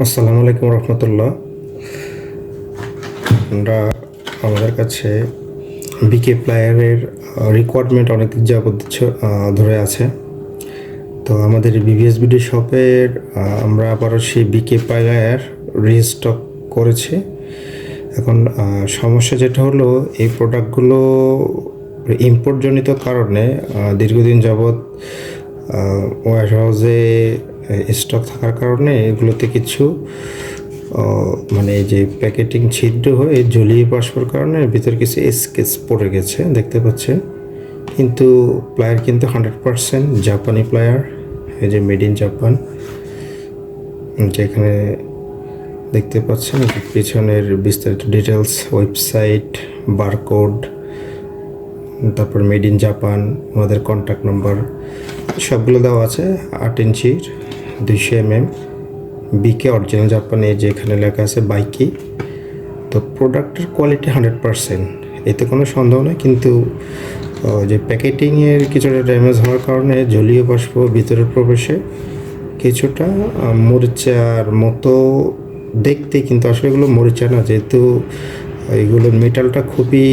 আসসালামু আলাইকুম রহমতুল্লাহ। আমরা আমাদের কাছে বিকে প্লায়ারের রিকোয়ারমেন্ট অনেক যাবত ধরে আছে। তো আমাদের বিবিএস বিডি শপের আমরা আবারও সেই বিকে প্লায়ার রিস্টক করেছি। এখন সমস্যা যেটা হলো, এই প্রোডাক্টগুলো ইম্পোর্টজনিত কারণে দীর্ঘদিন যাবৎ ওয়ার হাউসে স্টক থাকার কারণে এগুলোতে কিছু মানে যে প্যাকেটিং ছিদ্র হয়ে জ্বলিয়ে বাষ্পর কারণে ভিতরে কিছু স্কেচ পড়ে গেছে, দেখতে পাচ্ছেন। কিন্তু প্লায়ার কিন্তু হান্ড্রেড পারসেন্ট জাপানি প্লায়ার এই যে মেড ইন জাপান যেখানে দেখতে পাচ্ছেন পিছনের বিস্তারিত ডিটেলস ওয়েবসাইট বারকোড তারপর মেড ইন জাপান ওনাদের কন্ট্যাক্ট নাম্বার সবগুলো দেওয়া আছে আট ইঞ্চির। দুইশো এম এম বিকে অরিজিনাল জাপানে যে এখানে লেখা আছে বাইকি তো প্রোডাক্টের কোয়ালিটি হান্ড্রেড পারসেন্ট এতে কোনো সন্দেহ নেই, কিন্তু যে প্যাকেটিংয়ের কিছুটা ড্যামেজ হওয়ার কারণে জলীয় বাষ্প ভিতরে প্রবেশে কিছুটা মরিচার মতো দেখতে কিন্তু আসলে এগুলো মরিচা না। যেহেতু, এগুলোর মেটালটা খুবই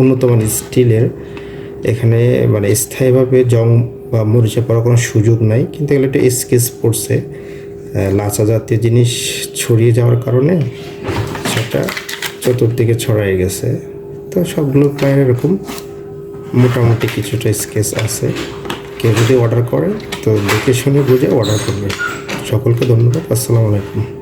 উন্নত মানের স্টিলের এখানে মানে স্থায়ীভাবে জং বা মরিচা পড়ার কোনো সুযোগ নাই, কিন্তু এগুলো একটা স্কেচ পড়ছে। লাচা জাতীয় জিনিস ছড়িয়ে যাওয়ার কারণে সেটা চতুর্দিকে ছড়াই গেছে। তো সবগুলো প্রায় এরকম, মোটামুটি কিছুটা স্কেচ আছে। কেউ যদি অর্ডার করে, তো দেখে শুনে বুঝে অর্ডার করবে। সকলকে ধন্যবাদ, আসসালামু আলাইকুম।